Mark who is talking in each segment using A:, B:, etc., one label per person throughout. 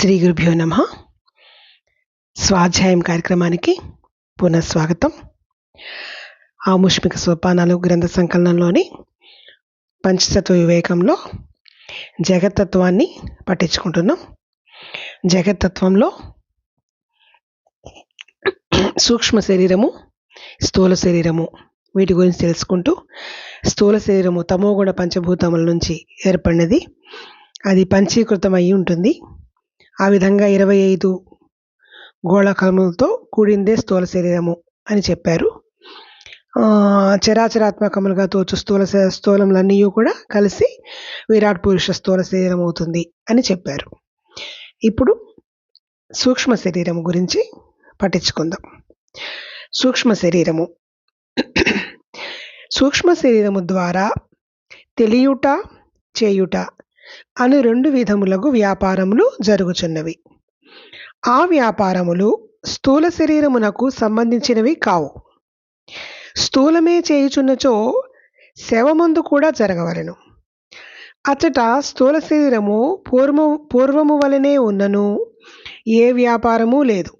A: శ్రీ గురుభ్యో నమ. స్వాధ్యాయం కార్యక్రమానికి పునఃస్వాగతం ఆముష్మిక సోపానాలు గ్రంథ సంకలనంలోని పంచతత్వ వివేకంలో జగత్తత్వాన్ని పట్టించుకుంటున్నాం. జగత్తత్వంలో సూక్ష్మ శరీరము స్థూల శరీరము వీటి గురించి తెలుసుకుంటూ స్థూల శరీరము తమోగుణ పంచభూతముల నుంచి ఏర్పడినది. అది పంచీకృతం అయి ఉంటుంది. ఆ విధంగా ఇరవై ఐదు గోళకములతో కూడిందే స్థూల శరీరము అని చెప్పారు. చరాచరాత్మకములుగా తోచు స్థూల స్థూలములన్నీ కూడా కలిసి విరాట్ పురుష స్థూల శరీరం అవుతుంది అని చెప్పారు. ఇప్పుడు సూక్ష్మ శరీరం గురించి పట్టించుకుందాం. సూక్ష్మ శరీరము. సూక్ష్మ శరీరము ద్వారా తెలియుట చేయుట అను రెండు విధములకు వ్యాపారములు జరుగుచున్నవి. ఆ వ్యాపారములు స్థూల శరీరమునకు సంబంధించినవి కావు. స్థూలమే చేయుచున్నచో శవమందు కూడా జరగవలెను. అచ్చట స్థూల శరీరము పూర్వము పూర్వము వలనే ఉన్నను ఏ వ్యాపారము లేదు.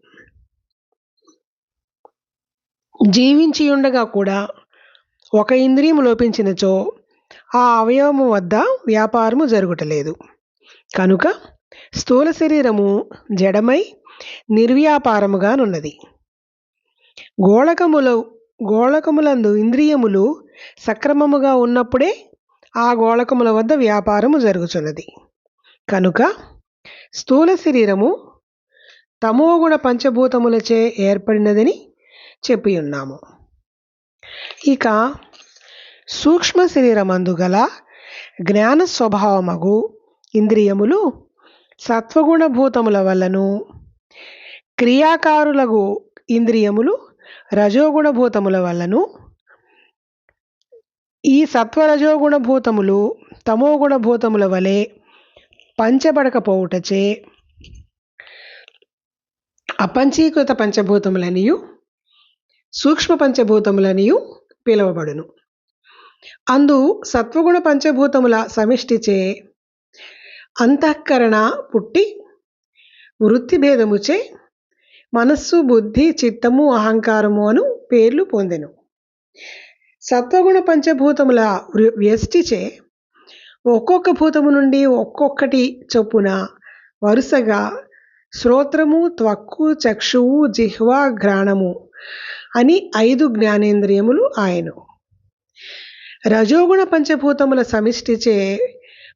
A: జీవించి ఉండగా కూడా ఒక ఇంద్రియం లోపించినచో ఆ అవయవము వద్ద వ్యాపారము జరుగుటలేదు. కనుక స్థూల శరీరము జడమై నిర్వ్యాపారముగానున్నది. గోళకములు గోళకములందు ఇంద్రియములు సక్రమముగా ఉన్నప్పుడే ఆ గోళకముల వద్ద వ్యాపారము జరుగుచున్నది. కనుక స్థూల శరీరము తమోగుణ పంచభూతములచే ఏర్పడినదని చెప్పి ఉన్నాము ఇక సూక్ష్మ శరీరమందు గల జ్ఞాన స్వభావమగు ఇంద్రియములు సత్వగుణభూతముల వలను వల్లను క్రియాకారులగు ఇంద్రియములు రజోగుణభూతముల భూతముల వల్లను ఈ సత్వరజోగుణ భూతములు తమోగుణ భూతముల వలె పంచబడకపోవుటచే అపంచీకృత పంచభూతములనియు సూక్ష్మ పంచభూతములనియు పిలువబడును. అందు సత్వగుణ పంచభూతముల సమిష్టిచే అంతఃకరణ పుట్టి వృత్తి భేదముచే మనస్సు బుద్ధి చిత్తము అహంకారము అను పేర్లు పొందెను. సత్వగుణ పంచభూతముల వ్యష్టిచే ఒక్కొక్క భూతము నుండి ఒక్కొక్కటి చొప్పున వరుసగా శ్రోత్రము త్వక్కు చక్షువు జిహ్వ ఘ్రాణము అని ఐదు జ్ఞానేంద్రియములు ఆయను. రజోగుణ పంచభూతముల సమిష్టిచే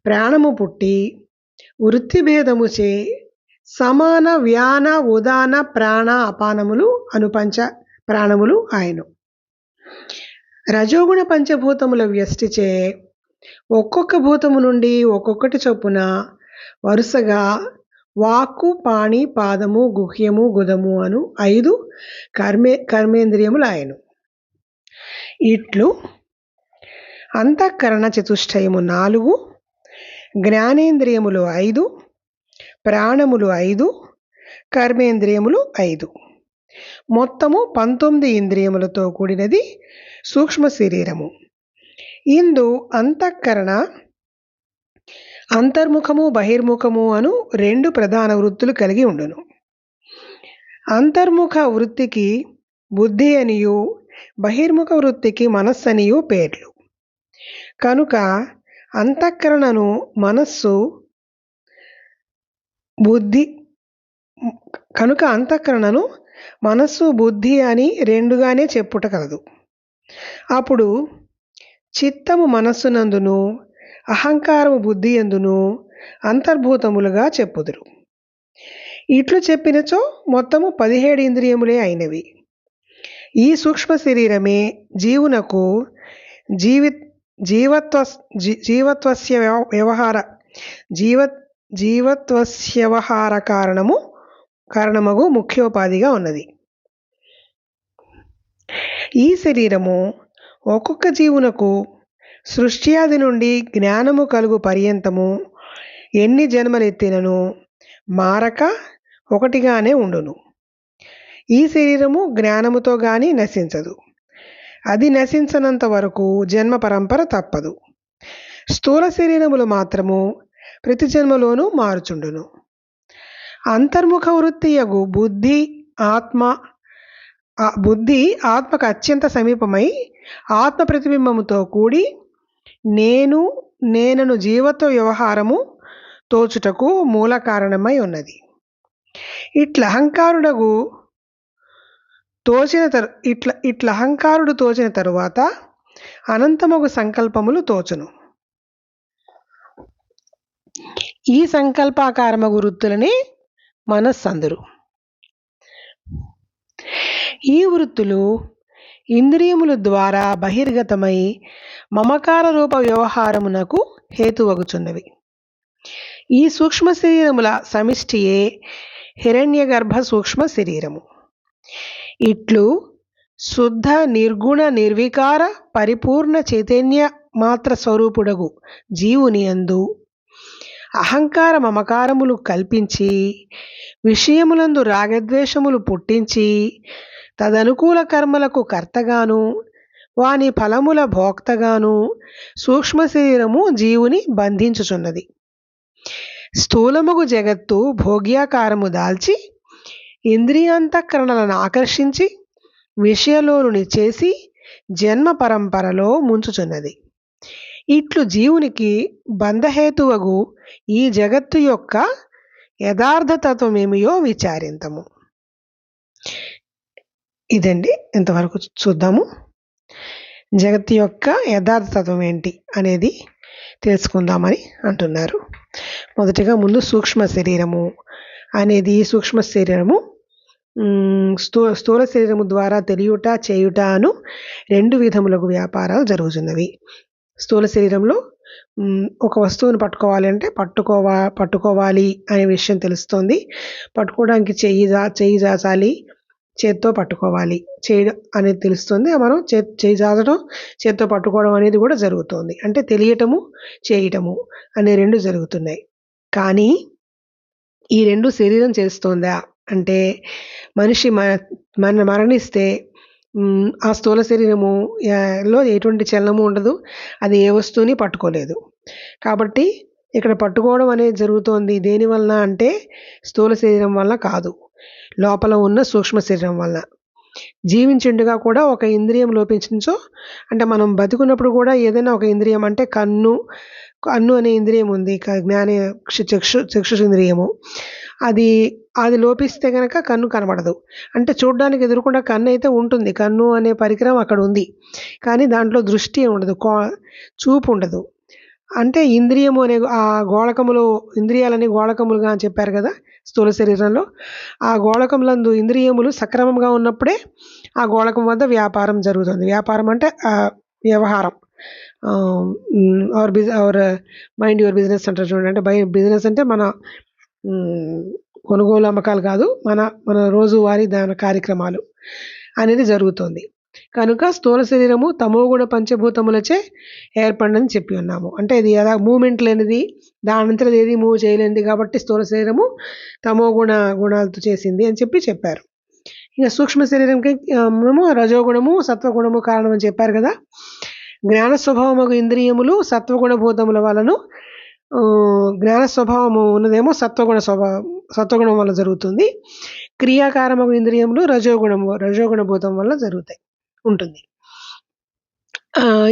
A: ప్రాణము పుట్టి వృత్తిభేదముచే సమాన వ్యాన ఉదాన ప్రాణ అపానములు అనుపంచ ప్రాణములు ఆయను. రజోగుణ పంచభూతముల వ్యష్టిచే ఒక్కొక్క భూతము నుండి ఒక్కొక్కటి చొప్పున వరుసగా వాక్కు పాణి పాదము గుహ్యము గుదము అను ఐదు కర్మే కర్మేంద్రియములు ఆయను. ఇట్లు అంతఃకరణ చతుష్టయము నాలుగు జ్ఞానేంద్రియములు ఐదు ప్రాణములు ఐదు కర్మేంద్రియములు ఐదు. మొత్తము పంతొమ్మిది ఇంద్రియములతో కూడినది సూక్ష్మ శరీరము. ఇందు అంతఃకరణ అంతర్ముఖము బహిర్ముఖము అను రెండు ప్రధాన వృత్తులు కలిగి ఉండును. అంతర్ముఖ వృత్తికి బుద్ధి అనియు బహిర్ముఖ వృత్తికి మనస్సనియు పేర్లు. కనుక అంతఃకరణను మనస్సు బుద్ధి కనుక అంతఃకరణను మనస్సు బుద్ధి అని రెండుగానే చెప్పుట కలదు. అప్పుడు చిత్తము మనస్సునందును అహంకారము బుద్ధి ఎందును అంతర్భూతములుగా చెప్పుదురు. ఇట్లు చెప్పినచో మొత్తము పదిహేడు ఇంద్రియములే అయినవి. ఈ సూక్ష్మ శరీరమే జీవునకు జీవి జీవత్వ జీ- జీవత్వస్య వ్యవ- వ్యవహార జీవ జీవత్వస్యవహార కారణము కారణమగు ముఖ్యోపాధిగా ఉన్నది. ఈ శరీరము ఒక్కొక్క జీవునకు సృష్ట్యాది నుండి జ్ఞానము కలుగు పర్యంతము ఎన్ని జన్మలెత్తినను మారక ఒకటిగానే ఉండును. ఈ శరీరము జ్ఞానముతో గాని నశించదు. అది నశించనంత వరకు జన్మ పరంపర తప్పదు. స్థూల శరీరములు మాత్రము ప్రతి జన్మలోనూ మారుచుండును. అంతర్ముఖ వృత్తియగు బుద్ధి ఆత్మ బుద్ధి ఆత్మకు అత్యంత సమీపమై ఆత్మ ప్రతిబింబముతో కూడి నేను నేనను జీవతో వ్యవహారము తోచుటకు మూల కారణమై ఉన్నది. ఇట్ల అహంకారుడగు తోచిన తరు ఇట్లా ఇట్లా అహంకారుడు తోచిన తరువాత అనంతమగు సంకల్పములు తోచును. ఈ సంకల్పాకారమగు వృత్తులని మనస్సందురు. ఈ వృత్తులు ఇంద్రియముల ద్వారా బహిర్గతమై మమకార రూప వ్యవహారమునకు హేతువగుచున్నవి. ఈ సూక్ష్మ శరీరముల సమిష్టియే హిరణ్యగర్భ సూక్ష్మ శరీరము. ఇట్లు శుద్ధ నిర్గుణ నిర్వికార పరిపూర్ణ చైతన్య మాత్ర స్వరూపుడగు జీవుని అందు అహంకార మమకారములు కల్పించి విషయములందు రాగద్వేషములు పుట్టించి తదనుకూల కర్మలకు కర్తగాను వాని ఫలముల భోక్తగాను సూక్ష్మ శరీరము జీవుని బంధించుచున్నది. స్థూలముగు జగత్తు భోగ్యాకారము దాల్చి ఇంద్రియాంతఃకరణలను ఆకర్షించి విషయలోనుని చేసి జన్మ పరంపరలో ముంచుచున్నది. ఇట్లు జీవునికి బంధహేతువగు ఈ జగత్తు యొక్క యథార్థతత్వమేమియో విచారింతము. ఇదండి. ఇంతవరకు చూద్దాము. జగత్తు యొక్క యథార్థతత్వం ఏంటి అనేది తెలుసుకుందామని అంటున్నారు. మొదటిగా ముందు సూక్ష్మ శరీరము అనేది ఈ సూక్ష్మ శరీరము స్థూ స్థూల శరీరము ద్వారా తెలియుట చేయుట అను రెండు విధములకు వ్యాపారాలు జరుగుతున్నవి. స్థూల శరీరంలో ఒక వస్తువును పట్టుకోవాలి అంటే పట్టుకోవా పట్టుకోవాలి అనే విషయం తెలుస్తుంది. పట్టుకోవడానికి చెయ్యి జా చెయ్యి జాచాలి చేత్తో పట్టుకోవాలి. చేయడం అనేది తెలుస్తుంది. మనం చే చేయి జాచడం చేత్తో పట్టుకోవడం అనేది కూడా జరుగుతుంది. అంటే తెలియటము చేయటము అనే రెండు జరుగుతున్నాయి. కానీ ఈ రెండు శరీరం చేస్తోందా? అంటే మనిషి మ మన మరణిస్తే ఆ స్థూల శరీరము లో ఎటువంటి చలనము ఉండదు. అది ఏ వస్తువుని పట్టుకోలేదు. కాబట్టి ఇక్కడ పట్టుకోవడం అనేది జరుగుతోంది. దేని వలన అంటే స్థూల శరీరం వల్ల కాదు. లోపల ఉన్న సూక్ష్మ శరీరం వల్ల. జీవించుండగా కూడా ఒక ఇంద్రియం లోపించో అంటే మనం బతుకున్నప్పుడు కూడా ఏదైనా ఒక ఇంద్రియం అంటే కన్ను కన్ను అనే ఇంద్రియం ఉంది. క- జ్ఞాన చక్షు చక్షుషేంద్రియము అది అది లోపిస్తే కనుక కన్ను కనబడదు. అంటే చూడడానికి ఎదురుకుండా కన్ను అయితే ఉంటుంది. కన్ను అనే పరికరం అక్కడ ఉంది. కానీ దాంట్లో దృష్టి ఉండదు. కో చూపు ఉండదు. అంటే ఇంద్రియము అనే ఆ గోళకములు ఇంద్రియాలని గోళకములుగా అని చెప్పారు కదా స్థూల శరీరంలో. ఆ గోళకములందు ఇంద్రియములు సక్రమంగా ఉన్నప్పుడే ఆ గోళకం వద్ద వ్యాపారం జరుగుతుంది. వ్యాపారం అంటే వ్యవహారం. Our biz our mind your business అంటారు చూడండి. అంటే బై బిజినెస్ అంటే మన కొనుగోలు అమ్మకాలు కాదు మన మన రోజువారీ దాని కార్యక్రమాలు అనేది జరుగుతుంది. కనుక స్థూల శరీరము తమోగుణ పంచభూతములచే ఏర్పడిందని చెప్పి ఉన్నాము. అంటే ఇది ఎలా మూమెంట్ లేనిది దానంతట ఏది మూవ్ చేయలేనిది కాబట్టి స్థూల శరీరము తమోగుణ గుణాలతో చేసింది అని చెప్పి చెప్పారు. ఇంకా సూక్ష్మ శరీరంకి మనము రజోగుణము సత్వగుణము కారణం అని చెప్పారు కదా. జ్ఞాన స్వభావము ఇంద్రియములు సత్వగుణ భూతముల వలన జ్ఞాన స్వభావము ఉన్నదేమో సత్వగుణ స్వభావం సత్వగుణం వల్ల జరుగుతుంది. క్రియాకారము ఇంద్రియములు రజోగుణము రజోగుణ భూతం వల్ల జరుగుతాయి ఉంటుంది.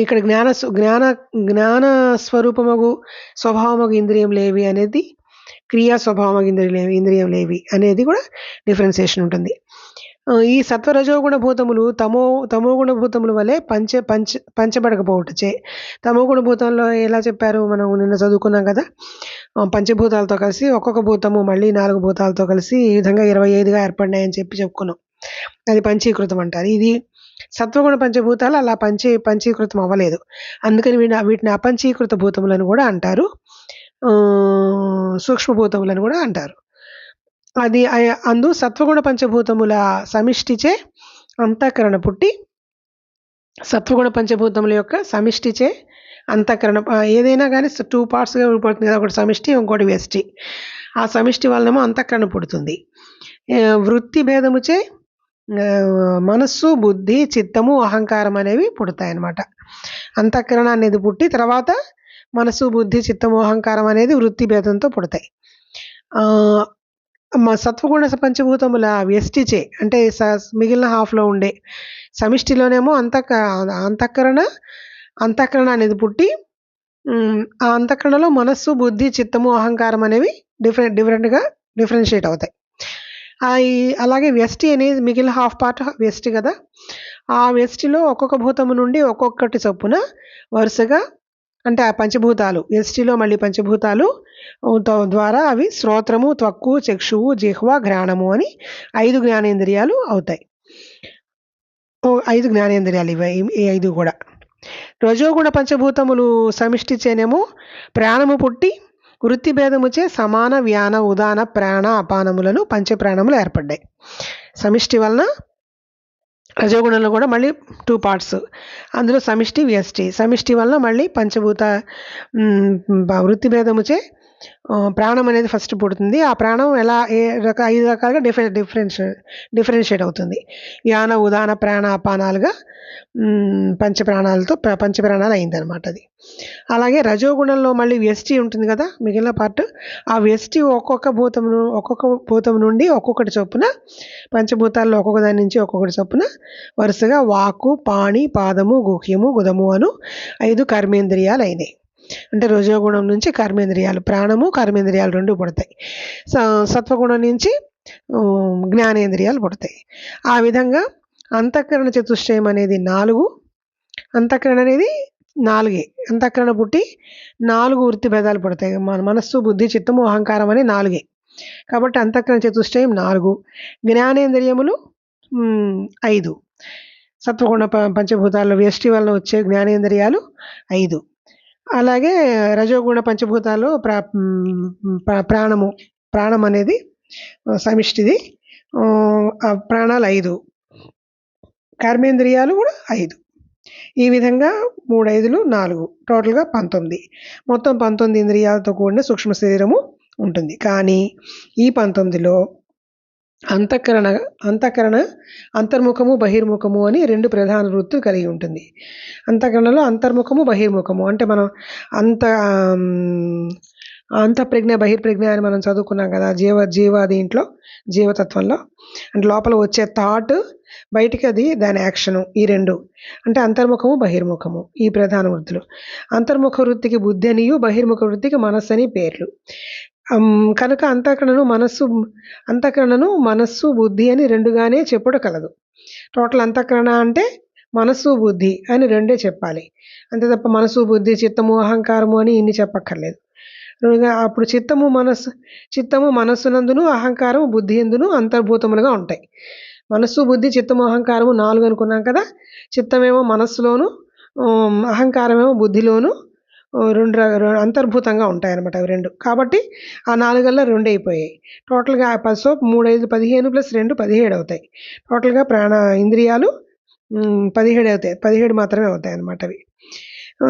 A: ఇక్కడ జ్ఞాన స్వ- జ్ఞాన జ్ఞాన స్వరూపమగు స్వభావమగు ఇంద్రియం లేవి అనేది క్రియా స్వభావమగు ఇంద్రియం లేవి ఇంద్రియం లేవి అనేది కూడా డిఫరెన్సియేషన్ ఉంటుంది. ఈ సత్వరజోగుణ భూతములు తమో తమోగుణ భూతముల వలె పంచ పంచ పంచబడకపోవటచే. తమోగుణ భూతంలో ఎలా చెప్పారు? మనం నిన్న చదువుకున్నాం కదా? పంచభూతాలతో కలిసి ఒక్కొక్క భూతము మళ్ళీ నాలుగు భూతాలతో కలిసి ఈ విధంగా ఇరవై ఐదుగా ఏర్పడినాయని చెప్పి చెప్పుకున్నాం. అది పంచీకృతం అంటారు. ఇది సత్వగుణ పంచభూతాలు అలా పంచీ పంచీకృతం అవ్వలేదు. అందుకని వీటిని వీటిని అపంచీకృత భూతములను కూడా అంటారు. సూక్ష్మభూతములను కూడా అంటారు. అది అందు సత్వగుణ పంచభూతముల సమిష్టిచే అంతఃకరణ పుట్టి సత్వగుణ పంచభూతముల యొక్క సమిష్టిచే అంతఃకరణ ఏదైనా కానీ టూ పార్ట్స్గా విడిపడుతుంది కదా ఒకటి సమిష్టి ఇంకోటి వ్యష్టి. ఆ సమిష్టి వలనేమో అంతఃకరణ పుడుతుంది. వృత్తి భేదముచే మనస్సు బుద్ధి చిత్తము అహంకారం అనేవి పుడతాయి అన్నమాట అంతఃకరణ అనేది పుట్టి తర్వాత మనసు బుద్ధి చిత్తము అహంకారం అనేది వృత్తి భేదంతో పుడతాయి. మా సత్వగుణ పంచభూతముల వ్యష్టిచే అంటే స మిగిలిన హాఫ్‌లో ఉండే సమిష్టిలోనేమో అంతక అంతఃకరణ అంతఃకరణ అనేది పుట్టి ఆ అంతఃకరణలో మనస్సు, బుద్ధి, చిత్తము, అహంకారం అనేవి డిఫరెంట్ డిఫరెంట్‌గా డిఫరెన్షియేట్ అవుతాయి. అలాగే వ్యష్టి అనేది మిగిలిన హాఫ్ పార్ట్ వ్యష్టి కదా ఆ వ్యష్టిలో ఒక్కొక్క భూతము నుండి ఒక్కొక్కటి చొప్పున వరుసగా అంటే ఆ పంచభూతాలు ఎస్టీలో మళ్ళీ పంచభూతాలు ద్వారా అవి శ్రోత్రము, త్వక్కు, చక్షువు, జిహ్వ, ఘ్రాణము అని ఐదు జ్ఞానేంద్రియాలు అవుతాయి. ఓ ఐదు జ్ఞానేంద్రియాలు ఇవి ఈ ఐదు కూడా రజోగుణ పంచభూతములు సమిష్టి చేనేమో ప్రాణము పుట్టి వృత్తి భేదముచే సమాన, వ్యాన, ఉదాన, ప్రాణ, అపానములను పంచప్రాణములు ఏర్పడ్డాయి. సమిష్టి వలన రజోగుణంలో కూడా మళ్ళీ టూ పార్ట్స్. అందులో సమిష్టి, వ్యష్టి. సమిష్టి వల్ల మళ్ళీ పంచభూత వృత్తి భేదముచే ప్రాణం అనేది ఫస్ట్ పుడుతుంది. ఆ ప్రాణం ఎలా ఏ రక ఐదు రకాలుగా డిఫరె డిఫరెన్స్ డిఫరెన్షియేట్ అవుతుంది. యాన ఉదాన, ప్రాణ, అపానాలుగా పంచప్రాణాలతో పంచప్రాణాలు అయిందనమాట అది. అలాగే రజోగుణంలో మళ్ళీ వ్యష్టి ఉంటుంది కదా మిగిలిన పార్ట్. ఆ వ్యష్టి ఒక్కొక్క భూతమును ఒక్కొక్క భూతం నుండి ఒక్కొక్కటి చొప్పున పంచభూతాల్లో ఒక్కొక్క దాని నుంచి ఒక్కొక్కటి చొప్పున వరుసగా వాకు పాణి, పాదము, గుహ్యము, గుదము అను 5 కర్మేంద్రియాలయినాయి. అంటే రజోగుణం నుంచి కర్మేంద్రియాలు ప్రాణము, కర్మేంద్రియాలు రెండు పుడతాయి. స సత్వగుణం నుంచి జ్ఞానేంద్రియాలు పుడతాయి. ఆ విధంగా అంతఃకరణ చతుష్టయం అనేది నాలుగు అంతఃకరణ అనేది నాలుగే అంతఃకరణ పుట్టి నాలుగు వృత్తి భేదాలు పుడతాయి. మన మనస్సు, బుద్ధి, చిత్తము, అహంకారం అని నాలుగే కాబట్టి అంతఃకరణ చతుష్టయం నాలుగు జ్ఞానేంద్రియములు ఐదు సత్వగుణ పంచభూతాల్లో వ్యష్టి వలన వచ్చే జ్ఞానేంద్రియాలు ఐదు అలాగే రజోగుణ పంచభూతాలు ప్రా ప్రాణము ప్రాణం అనేది సమిష్టిది. ఆ ప్రాణాలు ఐదు కర్మేంద్రియాలు కూడా ఐదు ఈ విధంగా మూడు ఐదులు నాలుగు టోటల్‌గా 19 మొత్తం 19 ఇంద్రియాలతో కూడిన సూక్ష్మ శరీరము ఉంటుంది. కానీ ఈ 19లో అంతఃకరణ అంతఃకరణ అంతర్ముఖము, బహిర్ముఖము అని రెండు ప్రధాన వృత్తులు కలిగి ఉంటుంది. అంతఃకరణలో అంతర్ముఖము, బహిర్ముఖము అంటే మనం అంత అంతఃప్రజ్ఞ, బహిర్ప్రజ్ఞ అని మనం చదువుకున్నాం కదా జీవ జీవ దీంట్లో జీవతత్వంలో. అంటే లోపల వచ్చే థాట్ బయటికి అది దాని యాక్షను ఈ రెండు అంటే అంతర్ముఖము, బహిర్ముఖము ఈ ప్రధాన వృత్తులు. అంతర్ముఖ వృత్తికి బుద్ధి అనియు, బహిర్ముఖ వృత్తికి మనస్సు అని పేర్లు. కనుక అంతఃకరణను మనస్సు అంతఃకరణను మనస్సు, బుద్ధి అని రెండుగానే చెప్పడం కలదు. టోటల్ అంతఃకరణ అంటే మనస్సు, బుద్ధి అని రెండే చెప్పాలి. అంతే తప్ప మనసు, బుద్ధి, చిత్తము, అహంకారము అని ఇన్ని చెప్పక్కర్లేదు. అప్పుడు చిత్తము, మనస్సు చిత్తము మనస్సునందును, అహంకారము బుద్ధి ఎందును అంతర్భూతములుగా ఉంటాయి. మనస్సు, బుద్ధి, చిత్తము, అహంకారము నాలుగు అనుకున్నాం కదా! చిత్తమేమో మనస్సులోను, అహంకారమేమో బుద్ధిలోను రెండు 2 ర ర అంతర్భూతంగా ఉంటాయన్నమాట అవి రెండు కాబట్టి ఆ 4 2 అయిపోయాయి. టోటల్‌గా పది సో 3 5 15 ప్లస్ 2 17 అవుతాయి. టోటల్‌గా ప్రాణ ఇంద్రియాలు పదిహేడు అవుతాయి. 17 మాత్రమే అవుతాయి అన్నమాట అవి.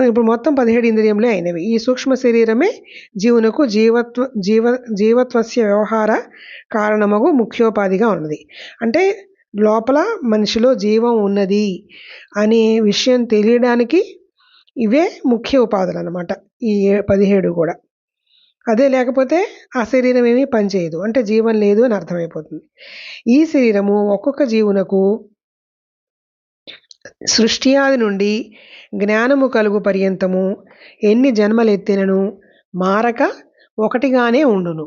A: ఇప్పుడు మొత్తం 17 ఇంద్రియములే అయినవి. ఈ సూక్ష్మ శరీరమే జీవునకు జీవత్వ జీవ జీవత్వస్య వ్యవహార కారణమగు ముఖ్యోపాధిగా ఉన్నది. అంటే లోపల మనిషిలో జీవం ఉన్నది అనే విషయం తెలియడానికి ఇవే ముఖ్య ఉపాధులన్నమాట. ఈ ఏ 17 గూడా. అదే లేకపోతే ఆ శరీరం ఏమి పని చేయదు. అంటే జీవం లేదు అని అర్థమైపోతుంది. ఈ శరీరము ఒక్కొక్క జీవునకు సృష్ట్యాది నుండి జ్ఞానము కలుగు పర్యంతము ఎన్ని జన్మలెత్తినను మారక ఒకటిగానే ఉండును.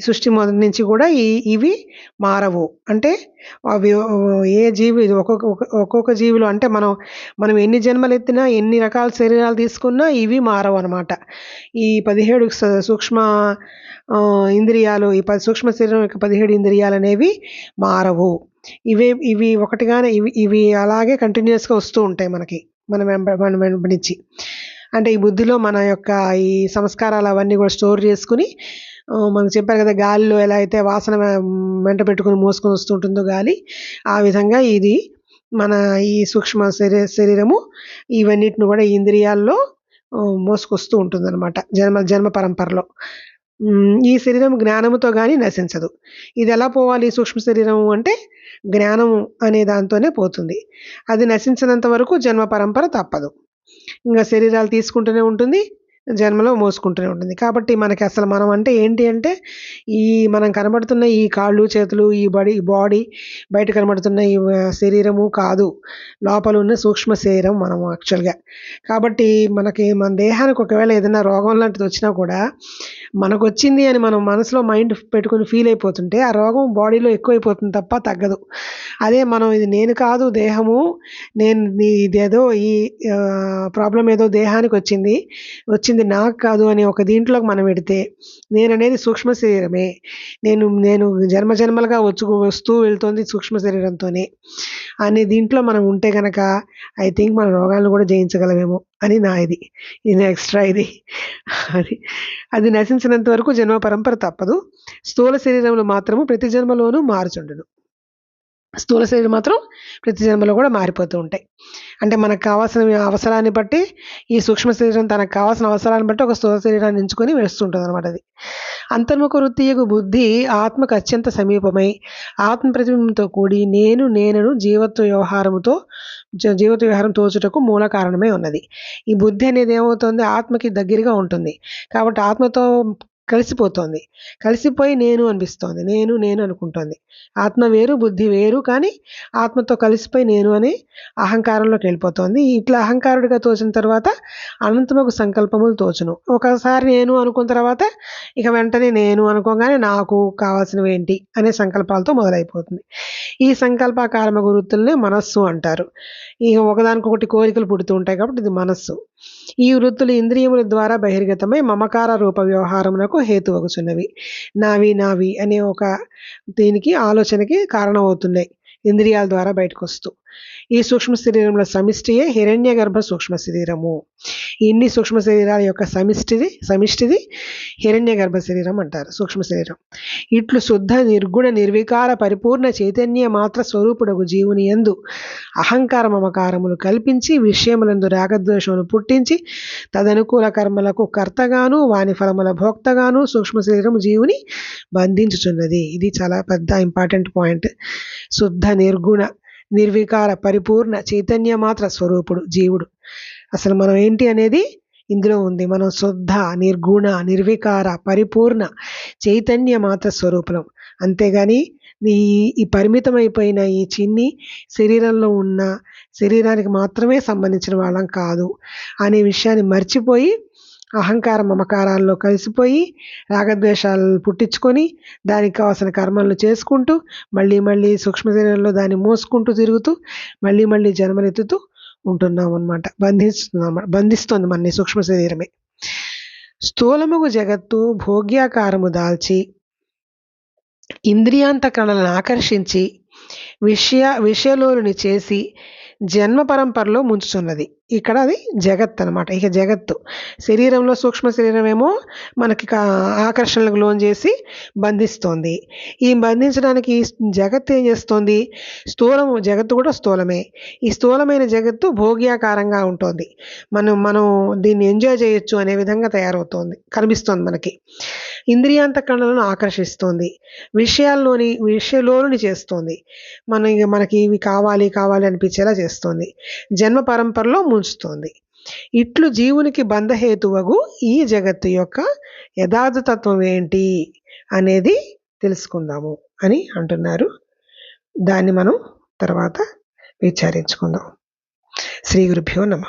A: సృష్టి మొదటి నుంచి కూడా ఈ ఇవి మారవు. అంటే అవి ఏ జీవి ఒక్కొక్క ఒక్కొక్క జీవులు అంటే మనం మనం ఎన్ని జన్మలు ఎత్తినా ఎన్ని రకాల శరీరాలు తీసుకున్నా ఇవి మారవు అనమాట ఈ 17 స సూక్ష్మ ఇంద్రియాలు ఈ పది సూక్ష్మ శరీరం యొక్క 17 ఇంద్రియాలనేవి మారవు. ఇవే ఇవి ఒకటిగానే ఇవి ఇవి అలాగే కంటిన్యూయస్‌గా వస్తూ ఉంటాయి మనకి. మన మన వెంబడించి. అంటే ఈ బుద్ధిలో మన యొక్క ఈ సంస్కారాలు అవన్నీ కూడా స్టోర్ చేసుకుని మనం మనకు చెప్పారు కదా! గాలిలో ఎలా అయితే వాసన వెంట పెట్టుకొని మోసుకొని వస్తుంటుందో గాలి, ఆ విధంగా ఇది మన ఈ సూక్ష్మ శరీ శరీరము ఇవన్నిటిని కూడా ఇంద్రియాల్లో మోసుకొస్తూ ఉంటుందన్నమాట. జన్మ జన్మ పరంపరలో. ఈ శరీరం జ్ఞానముతో కానీ నశించదు. ఇది ఎలా పోవాలి సూక్ష్మ శరీరము అంటే జ్ఞానము అనే దాంతోనే పోతుంది. అది నశించినంత వరకు జన్మ పరంపర తప్పదు. ఇంకా శరీరాలు తీసుకుంటూనే ఉంటుంది. జన్మలో మోసుకుంటూనే ఉంటుంది. కాబట్టి మనకి అసలు మనం అంటే ఏంటి అంటే ఈ మనం కనబడుతున్న ఈ కాళ్ళు చేతులు ఈ బాడీ బాడీ బయట కనబడుతున్న ఈ శరీరము కాదు. లోపల ఉన్న సూక్ష్మ శరీరం మనం యాక్చువల్గా. కాబట్టి మనకి మన దేహానికి ఒకవేళ ఏదైనా రోగం లాంటిది వచ్చినా కూడా మనకు వచ్చింది అని మనం మనసులో మైండ్ పెట్టుకుని ఫీల్ అయిపోతుంటే ఆ రోగం బాడీలో ఎక్కువైపోతుంది తప్ప తగ్గదు. అదే మనం ఇది నేను కాదు దేహము నేను ఇదేదో ఈ ప్రాబ్లం ఏదో దేహానికి వచ్చింది వచ్చింది నాకు కాదు అని ఒక దీంట్లోకి మనం పెడితే నేను అనేది సూక్ష్మ శరీరమే. నేను నేను జన్మ జన్మలుగా వచ్చు వస్తూ వెళ్తుంది సూక్ష్మ శరీరంతోనే. అనే దీంట్లో మనం ఉంటే కనుక ఐ థింక్ మన రోగాలను కూడా జయించగలమేమో. అని నా ఇది. ఇది ఎక్స్ట్రా ఇది. అది అది నశించినంత వరకు జన్మ పరంపర తప్పదు. స్థూల శరీరంలో మాత్రము ప్రతి జన్మలోనూ మారుచుండును. స్థూల శరీరం మాత్రం ప్రతి జన్మలో కూడా మారిపోతూ ఉంటాయి. అంటే మనకు కావాల్సిన అవసరాన్ని బట్టి ఈ సూక్ష్మ శరీరం తనకు కావాల్సిన అవసరాన్ని బట్టి ఒక స్థూల శరీరాన్ని ఎంచుకొని వేస్తుంటుంది అనమాట అది. అంతర్ముఖ వృత్తియకు బుద్ధి ఆత్మకు అత్యంత సమీపమై ఆత్మ ప్రతిబింబంతో కూడి నేను నేనను జీవత్వ వ్యవహారముతో జీవిత జీవత్వ వ్యవహారం తోచుటకు మూల కారణమే ఉన్నది. ఈ బుద్ధి అనేది ఏమవుతుంది? ఆత్మకి దగ్గరగా ఉంటుంది. కాబట్టి ఆత్మతో కలిసిపోతోంది. కలిసిపోయి నేను అనిపిస్తోంది. నేను నేను అనుకుంటోంది. ఆత్మ వేరు బుద్ధి వేరు కానీ ఆత్మతో కలిసిపోయి నేను అని అహంకారంలోకి వెళ్ళిపోతోంది. ఇట్లా అహంకారుడిగా తోచిన తర్వాత అనంతమకు సంకల్పములు తోచును. ఒకసారి నేను అనుకున్న తర్వాత ఇక వెంటనే నేను అనుకోగానే నాకు కావాల్సినవి ఏంటి అనే సంకల్పాలతో మొదలైపోతుంది. ఈ సంకల్పకారమ వృత్తుల్ని మనస్సు అంటారు. ఇక ఒకదానికొకటి కోరికలు పుడుతూ ఉంటాయి కాబట్టి ఇది మనస్సు. ఈ వృత్తులు ఇంద్రియముల ద్వారా బహిర్గతమై మమకార రూప వ్యవహారమునకు హేతువగుచున్నవి. నావి నావి అనే ఒక దీనికి ఆలోచనకి కారణమవుతున్నాయి. ఇంద్రియాల ద్వారా బయటకు వస్తూ ఈ సూక్ష్మ శరీరంలో సమిష్టియే హిరణ్య గర్భ సూక్ష్మ శరీరము. ఇన్ని సూక్ష్మ శరీరాల యొక్క సమిష్టిది సమిష్టిది హిరణ్య గర్భ శరీరం అంటారు సూక్ష్మ శరీరం. ఇట్లు శుద్ధ నిర్గుణ నిర్వికార పరిపూర్ణ చైతన్య మాత్ర స్వరూపుడగు జీవుని యందు అహంకార మమకారములు కల్పించి విషయములందు రాగద్వేషములు పుట్టించి తదనుకూల కర్మలకు కర్తగాను వాని ఫలముల భోక్తగాను సూక్ష్మ శరీరం జీవుని బంధించుచున్నది. ఇది చాలా పెద్ద ఇంపార్టెంట్ పాయింట్. శుద్ధ నిర్గుణ నిర్వికార పరిపూర్ణ చైతన్య మాత్ర స్వరూపుడు జీవుడు. అసలు మనం ఏంటి అనేది ఇందులో ఉంది. మనం శుద్ధ నిర్గుణ నిర్వికార పరిపూర్ణ చైతన్య మాత్ర స్వరూపం అంతేగాని ఈ ఈ పరిమితమైపోయిన ఈ చిన్ని శరీరంలో ఉన్న శరీరానికి మాత్రమే సంబంధించిన వాళ్ళం కాదు. అనే విషయాన్ని మర్చిపోయి అహంకార మమకారాల్లో కలిసిపోయి రాగద్వేషాలు పుట్టించుకొని దానికి కావాల్సిన కర్మలను చేసుకుంటూ మళ్ళీ మళ్ళీ సూక్ష్మ శరీరంలో దాన్ని మోసుకుంటూ తిరుగుతూ మళ్ళీ మళ్ళీ జన్మనెత్తుతూ ఉంటున్నాం అనమాట బంధిస్తున్నాం బంధిస్తుంది మన సూక్ష్మ శరీరమే. స్థూలముగు జగత్తు భోగ్యాకారము దాల్చి ఇంద్రియాంతకరణలను ఆకర్షించి విషయ విషయలోలుని చేసి జన్మ పరంపరలో ముంచుతున్నది. ఇక్కడ అది జగత్ అనమాట ఇక జగత్తు. శరీరంలో సూక్ష్మ శరీరం ఏమో మనకి ఆకర్షణలకు లోన్ చేసి బంధిస్తోంది. ఈ బంధించడానికి జగత్ ఏం చేస్తోంది? స్థూలము జగత్తు కూడా స్థూలమే. ఈ స్థూలమైన జగత్తు భోగ్యాకారంగా ఉంటుంది. మనం మనం దీన్ని ఎంజాయ్ చేయొచ్చు అనే విధంగా తయారవుతోంది కనిపిస్తోంది మనకి. ఇంద్రియాంతకరణలను ఆకర్షిస్తోంది. విషయాల్లోని విషయలోని చేస్తోంది. మన ఇక మనకి ఇవి కావాలి కావాలి అనిపించేలా చేస్తోంది. జన్మ పరంపరలో ముంచుతోంది ఇట్లు జీవునికి బంధహేతువగు ఈ జగత్తు యొక్క యథార్థ తత్వం ఏంటి అనేది తెలుసుకుందాము అని అంటున్నారు. దాన్ని మనం తర్వాత విచారించుకుందాం. శ్రీ గురుభ్యో నమ.